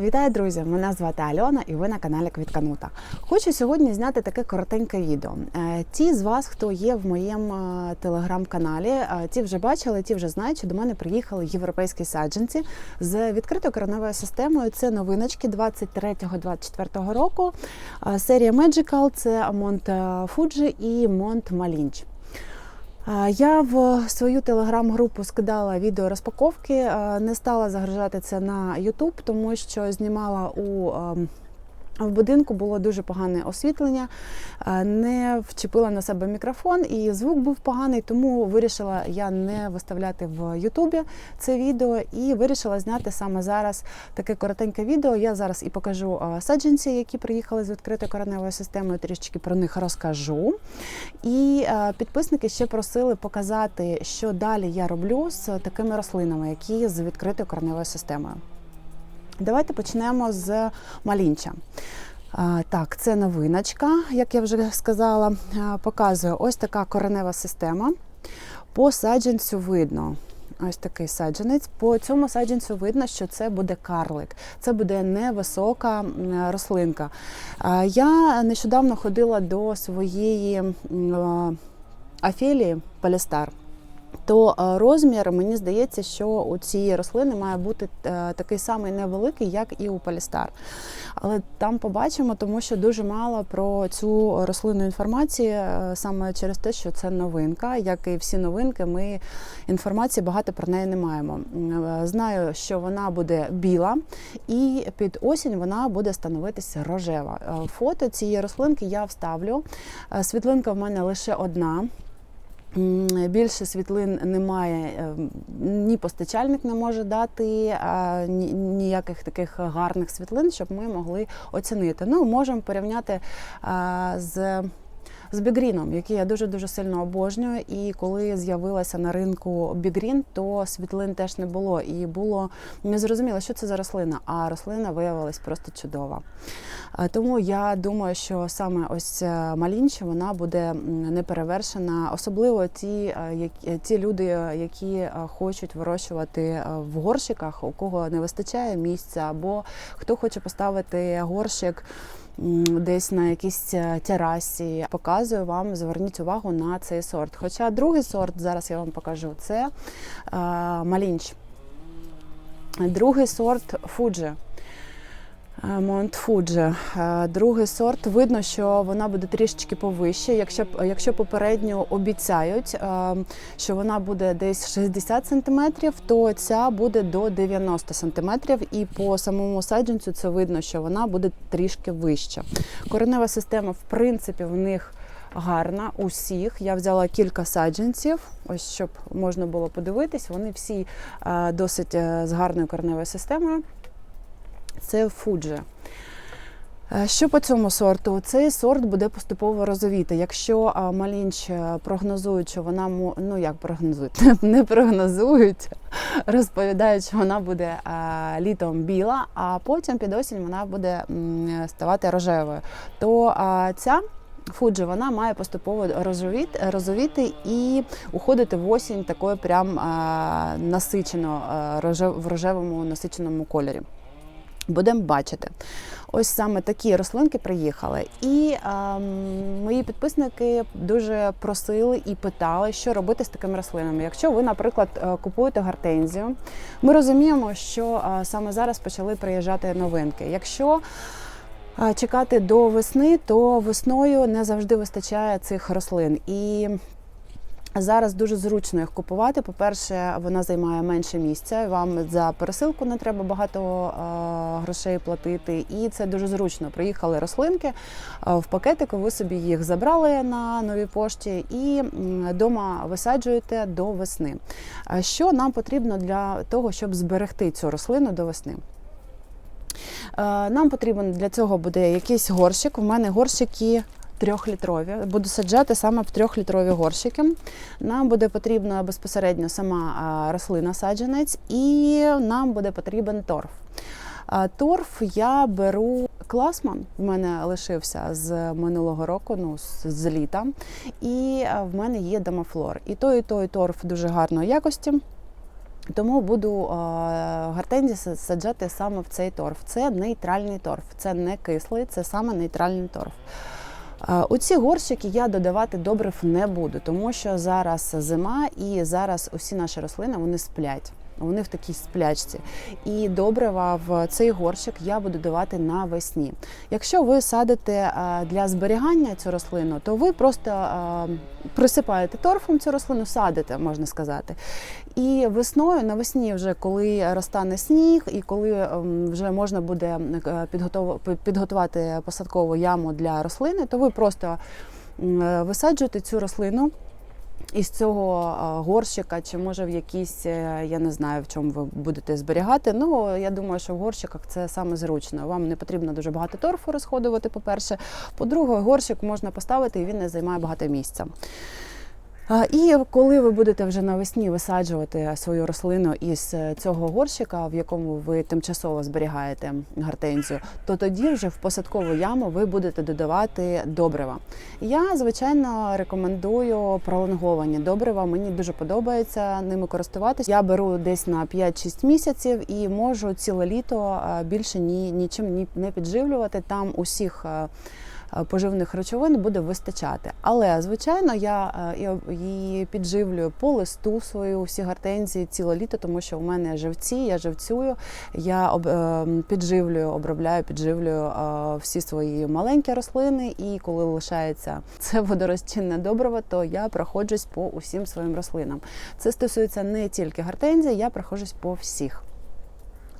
Вітаю, друзі! Мене звати Альона і ви на каналі Квітканута. Хочу сьогодні зняти таке коротеньке відео. Е, Ті з вас, хто є в моєму е, телеграм-каналі, е, ті вже бачили, ті вже знають, що до мене приїхали європейські саджанці з відкритою короневою системою. Це новиночки 23-24 року. Серія Magical, це Монт Фуджі і Монт Малінч. Я в свою телеграм-групу скидала відео розпаковки, не стала загружати це на YouTube, тому що знімала у ем, в будинку було дуже погане освітлення, не вчепила на себе мікрофон, і звук був поганий, тому вирішила я не виставляти в Ютубі це відео і вирішила зняти саме зараз таке коротеньке відео. Я зараз і покажу саджанці, які приїхали з відкритою кореневою системою. Трішечки про них розкажу. І е, підписники ще просили показати, що далі я роблю з такими рослинами, які з відкритою кореневою системою. Давайте почнемо з малінча. Так, це новиночка, як я вже сказала, А, показую ось така коренева система. По саджанцю видно. Ось такий саджанець. По цьому саджанцю видно, що це буде карлик. Це буде невисока рослинка. Я нещодавно ходила до своєї афілії Палістар. То е, розмір, мені здається, що у цієї рослини має бути е, такий самий невеликий, як і у Палістар. Але там побачимо, тому що дуже мало про цю рослину інформації, е, саме через те, що це новинка. Як і всі новинки, ми інформації багато про неї не маємо. Знаю, що вона буде біла, і під осінь вона буде становитися рожева. Фото цієї рослинки я вставлю. Світлинка в мене лише одна. Більше світлин немає, е, ні постачальник не може дати ніяких таких гарних світлин, щоб ми могли оцінити. Ну, можемо порівняти з. З бігріном, який я дуже дуже сильно обожнюю. І коли з'явилася на ринку бігрін, то світлин теж не було. І було незрозуміло, що це за рослина. А рослина виявилась просто чудова. Тому я думаю, що саме ось е, Малінчі вона буде неперевершена, особливо ті, е, які- ті люди, е, які е, хочуть вирощувати е, в горщиках, у кого не вистачає місця, або хто хоче поставити горщик. Десь на якійсь е, терасі показую вам, зверніть увагу на цей сорт. Хоча другий сорт, зараз я вам покажу, це е, малінч. Другий сорт Фуджи. Монт Фуджи. Е, Другий сорт. Видно, що вона буде трішечки повище. Якщо, якщо попередньо обіцяють, е, що вона буде десь 60 см, то ця буде до 90 см. І по самому саджанцю це видно, що вона буде трішки вища. Коренева система, в принципі, в них гарна усіх. Я взяла кілька саджанців, ось щоб можна було подивитись. Вони всі е, досить е, з гарною кореневою системою. Це Фуджи. Е, Що по цьому сорту? Цей сорт буде поступово розовіти. Якщо Малінч е, прогнозують, що вона ну як прогнозують, не прогнозують, розповідають, що вона буде літом біла, а потім під осінь вона буде ставати рожевою. То ця Фуджі вона має поступово розовіти, розовіти і уходити в осінь такою прям насичено в рожевому насиченому кольорі. Будемо бачити. Ось саме такі рослинки приїхали. І ем, мої підписники дуже просили і питали, що робити з такими рослинами. Якщо ви, наприклад, е, купуєте гортензію, ми розуміємо, що е, саме зараз почали приїжджати новинки. Якщо е, чекати до весни, то весною не завжди вистачає цих рослин. І Зараз дуже зручно їх купувати. По-перше, вона займає менше місця. Вам за пересилку не треба багато е, грошей платити, і це дуже зручно. Приїхали рослинки е, в пакетику. Ви собі їх забрали на новій пошті і вдома висаджуєте до весни. Що нам потрібно для того, щоб зберегти цю рослину до весни? Е, Нам потрібен для цього буде якийсь горщик. У мене горщики трьохлітрові. Буду саджати саме в трьохлітрові горщики. Нам буде потрібна безпосередньо сама рослина саджанець, і нам буде потрібен торф. Торф я беру класман, в мене лишився з минулого року, ну з, літа, і в мене є домофлор. І той, і той торф дуже гарної якості. Тому буду гортензії саджати саме в цей торф. Це нейтральний торф, це не кислий, це саме нейтральний торф. У ці горщики я додавати добрив не буду, тому що зараз зима і зараз усі наші рослини вони сплять. Вони в такій сплячці. І добрива в цей горщик я буду давати навесні. Якщо ви садите для зберігання цю рослину, то ви просто присипаєте торфом цю рослину, садите, можна сказати. І весною, навесні, вже коли розтане сніг, і коли ем, вже можна буде е, підготувати посадкову яму для рослини, то ви просто м, е, висаджуєте цю рослину. Із цього горщика, чи може в якійсь, е, я не знаю, в чому ви будете зберігати. Ну я думаю, що в горщиках це саме зручно. Вам не потрібно дуже багато торфу розходувати. По-перше, по-друге, горщик можна поставити і він не займає багато місця. І коли ви будете вже навесні висаджувати свою рослину із е, цього горщика, в якому ви тимчасово зберігаєте гортензію, то тоді вже в посадкову яму ви будете додавати добрива. Я звичайно рекомендую пролонговані добрива. Мені дуже подобається ними користуватися. Я беру десь на 5-6 місяців і можу ціле літо е, більше ні, нічим ні- не підживлювати. Там усіх. Е, Поживних речовин буде вистачати, але звичайно я е, і підживлюю по листу свою всі гортензії ціле літо, тому що у мене живці, я живцюю, я е, підживлюю, обробляю, підживлюю всі свої маленькі рослини. І коли лишається це водорозчинне добриво, то я проходжусь по усім своїм рослинам. Це стосується не тільки гортензій, я проходжусь по всіх.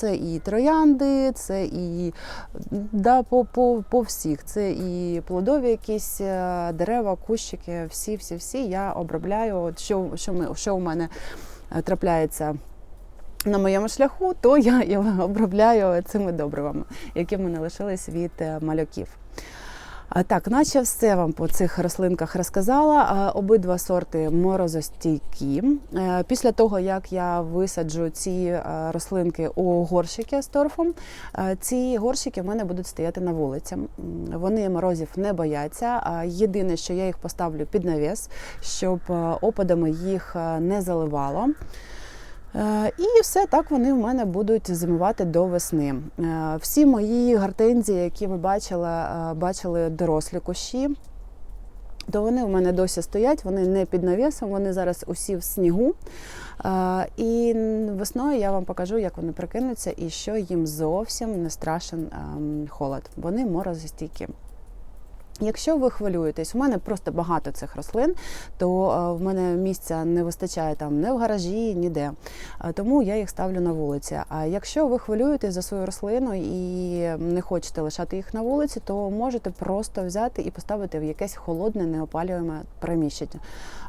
Це і троянди, це і да, по, по, по всіх. Це і плодові якісь е, дерева, кущики, всі, всі, всі я обробляю. От що, що, ми, що у мене е, трапляється на моєму шляху, то я, я обробляю цими добривами, які в мене лишились від е, малюків. Так, наче все вам по цих рослинках розказала. Обидва сорти морозостійкі. Е, Після того, як я висаджу ці е, рослинки у горщики з торфом, е, ці горщики в мене будуть стояти на вулиці. Вони морозів не бояться. Єдине, що я їх поставлю під навіс, щоб опадами їх не заливало. Е, І все так вони в мене будуть зимувати до весни. Е, Всі мої гортензії, які ви бачили, е, бачили дорослі кущі, то вони у мене досі стоять, вони не під навісом, вони зараз усі в снігу. І весною я вам покажу, як вони прикинуться і що їм зовсім не страшен ем, холод. Вони морозостійкі. Якщо ви хвилюєтесь, у мене просто багато цих рослин, то е, в мене місця не вистачає там не в гаражі, ніде. Е, Тому я їх ставлю на вулиці. А якщо ви хвилюєтесь за свою рослину і не хочете лишати їх на вулиці, то можете просто взяти і поставити в якесь холодне, неопалюєме приміщення.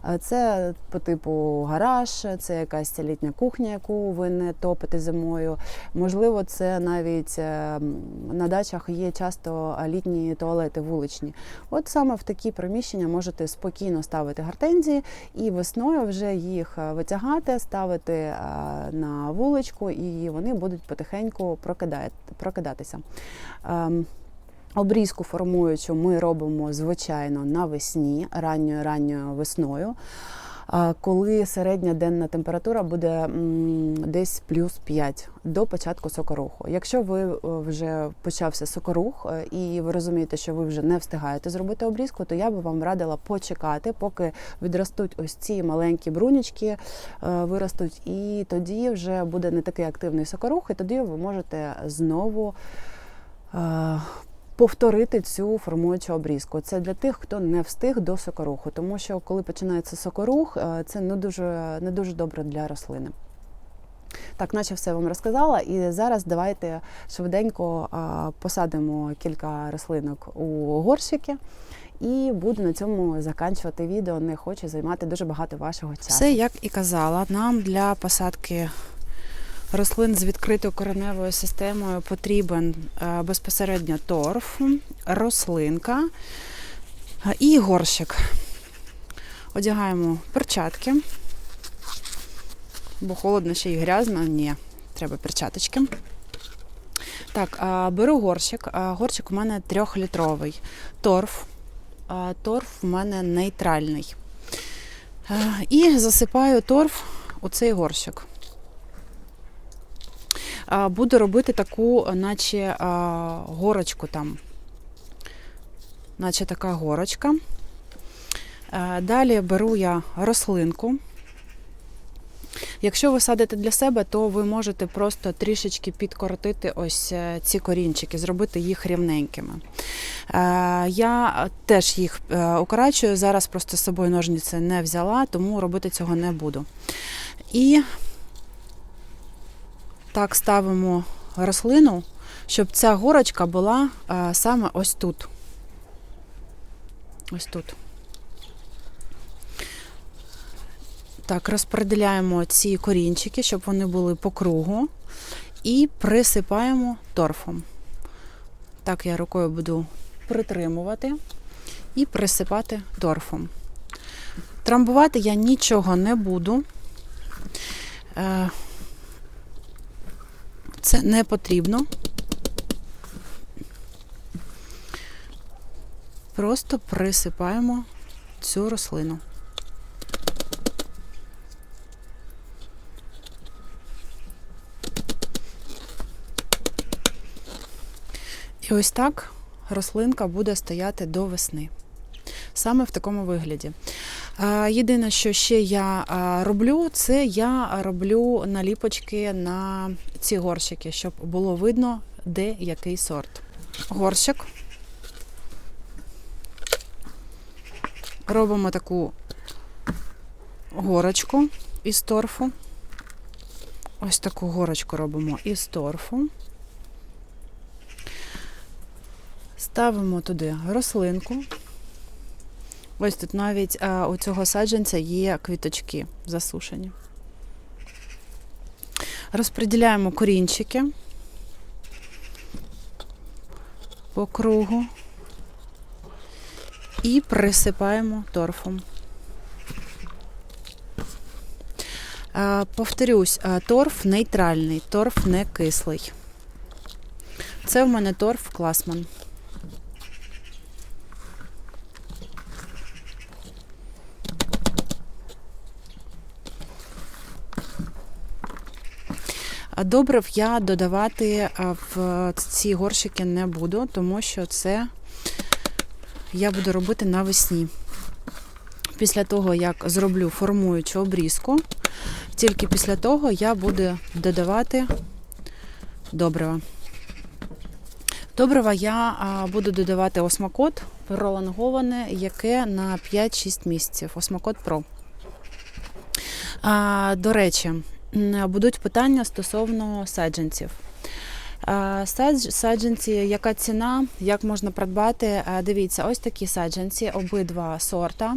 Е, Це по типу гараж, це якась літня кухня, яку ви не топите зимою. Можливо, це навіть е, на дачах є часто літні туалети вуличні. От саме в такі приміщення можете спокійно ставити гортензії і весною вже їх е, витягати, ставити е, на вуличку, і вони будуть потихеньку прокидатися. Ем, Обрізку формуючу ми робимо звичайно навесні, ранньою ранньою весною. Коли середня денна температура буде десь плюс 5 до початку сокоруху. Якщо ви е, вже почався сокорух е, і ви розумієте, що ви вже не встигаєте зробити обрізку, то я би вам радила почекати, поки відростуть ось ці маленькі брунічки, е, виростуть, і тоді вже буде не такий активний сокорух, і тоді ви можете знову. Е, повторити цю формуючу обрізку. Це для тих, хто не встиг до сокоруху, тому що коли починається сокорух, е, це не дуже, не дуже добре для рослини. Так, наче все вам розказала, і зараз давайте швиденько а, посадимо кілька рослинок у горщики. І буду на цьому заканчувати відео. Не хочу займати дуже багато вашого часу. Все, як і казала, нам для посадки рослин з відкритою кореневою системою потрібен е, безпосередньо торф, рослинка е, і горщик. Одягаємо перчатки, бо холодно ще й грязно. Ні, треба перчаточки. Так, беру горщик. Горщик у мене трьохлітровий. Торф. Торф у мене нейтральний. Е, І засипаю торф у цей горщик. Буду робити таку, наче а, горочку там. Наче така горочка. Е, Далі беру я рослинку. Якщо ви садите для себе, то ви можете просто трішечки підкоротити ось е, ці корінчики, зробити їх рівненькими. Е, Я теж їх е, укорачую, зараз просто з собою ножниці не взяла, тому робити цього не буду. І так ставимо рослину, щоб ця горочка була е, саме ось тут. Ось тут. Так, розподіляємо ці корінчики, щоб вони були по кругу, і присипаємо торфом. Так, я рукою буду притримувати і присипати торфом. Трамбувати я нічого не буду. Це не потрібно. Просто присипаємо цю рослину. І ось так рослинка буде стояти до весни. Саме в такому вигляді. Єдине, що ще я роблю, це я роблю наліпочки на ці горщики, щоб було видно, де який сорт. Горщик. Робимо таку горочку із торфу. Ось таку горочку робимо із торфу. Ставимо туди рослинку. Ось тут навіть а, у цього саджанця є квіточки засушені. Розподіляємо корінчики по кругу і присипаємо торфом. А, Повторюсь, а, торф нейтральний, торф не кислий. Це в мене торф класман. Добрив я додавати в ці горщики не буду, тому що це я буду робити навесні. Після того, як зроблю формуючу обрізку, тільки після того я буду додавати добрива. Добрива я буду додавати осмакот пролонговане, яке на 5-6 місяців. Осмакот Про. До речі, будуть питання стосовно саджанців. Саджанці, яка ціна, як можна придбати? Дивіться, ось такі саджанці, обидва сорта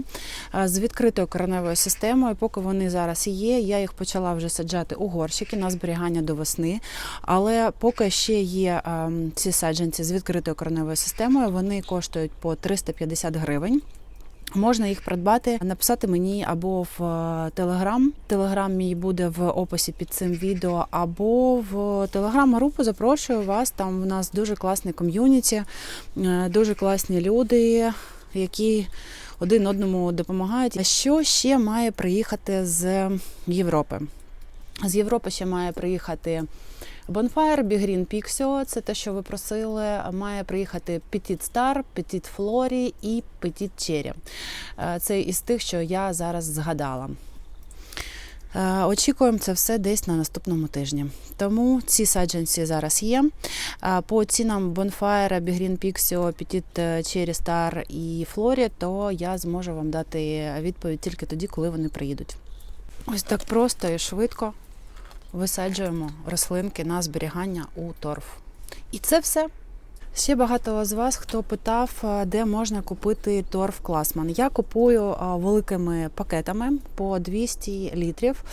з відкритою кореневою системою. Поки вони зараз є, я їх почала вже саджати у горщики на зберігання до весни. Але поки ще є ці саджанці з відкритою кореневою системою, вони коштують по 350 гривень. Можна їх придбати, написати мені або в Телеграм. Телеграм мій буде в описі під цим відео, або в телеграм-групу. Запрошую вас. Там в нас дуже класний ком'юніті, е, дуже класні люди, які один одному допомагають. А що ще має приїхати з Європи? З Європи ще має приїхати Bonfire, Big Green Pixio, це те, що ви просили. Має приїхати Petit Star, Petit Flori і Petit Cherry. Е, Це із тих, що я зараз згадала. Е, Очікуємо це все десь на наступному тижні. Тому ці саджанці зараз є. Е, По цінам Bonfire, Big Green Pixio, Petit Cherry Star і Flori, то я зможу вам дати відповідь тільки тоді, коли вони приїдуть. Ось так просто і швидко висаджуємо рослинки на зберігання у торф. І це все. Ще багато з вас, хто питав, де можна купити торф Класман. Я купую великими пакетами по 200 літрів.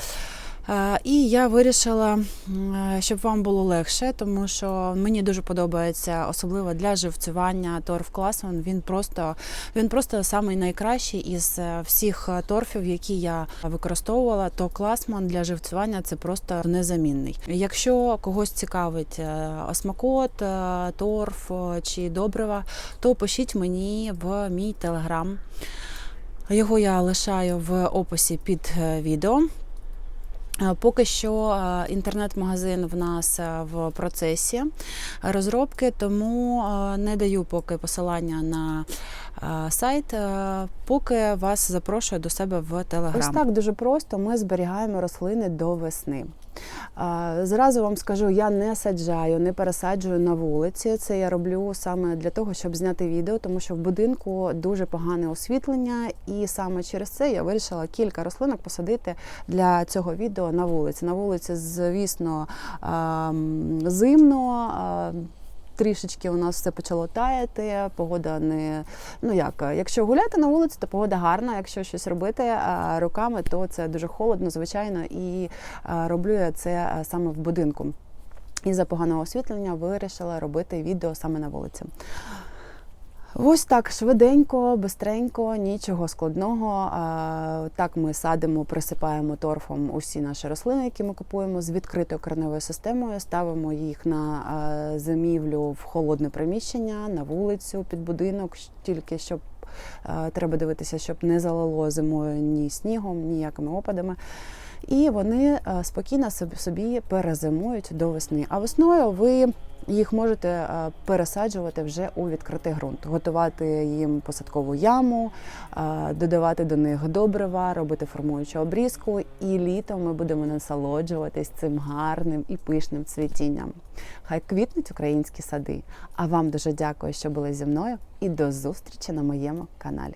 І я вирішила, е, щоб вам було легше, тому що мені дуже подобається, особливо для живцювання торф Класман. Він просто він просто самий найкращий із е, всіх торфів, які я використовувала. То класман для живцювання це просто незамінний. Якщо когось цікавить е, осмакот, торф чи добрива, то пишіть мені в мій телеграм. Його я лишаю в описі під відео. Е, Поки що е, інтернет-магазин в нас е, в процесі розробки, тому не даю поки посилання на сайт, поки вас запрошую до себе в Телеграм. Ось так дуже просто ми зберігаємо рослини до весни. Зразу вам скажу, я не саджаю, не пересаджую на вулиці. Це я роблю саме для того, щоб зняти відео, тому що в будинку дуже погане освітлення, і саме через це я вирішила кілька рослинок посадити для цього відео на вулиці. На вулиці, звісно, зимно. Трішечки у нас все почало таяти, погода не ну як, якщо гуляти на вулиці, то погода гарна. Якщо щось робити руками, то це дуже холодно, звичайно, і роблю я це саме в будинку. І за поганого освітлення вирішила робити відео саме на вулиці. Ось так швиденько, бистренько, нічого складного. Так ми садимо, присипаємо торфом усі наші рослини, які ми купуємо з відкритою кореневою системою, ставимо їх на зимівлю в холодне приміщення, на вулицю, під будинок, тільки щоб треба дивитися, щоб не залило зимою ні снігом, ніякими опадами. І вони е, спокійно собі- перезимують до весни. А весною ви їх можете е, пересаджувати вже у відкритий ґрунт, готувати їм посадкову яму, е, додавати до них добрива, робити формуючу обрізку. І літом ми будемо насолоджуватись цим гарним і пишним цвітінням. Хай квітнуть українські сади. А вам дуже дякую, що були зі мною, і до зустрічі на моєму каналі.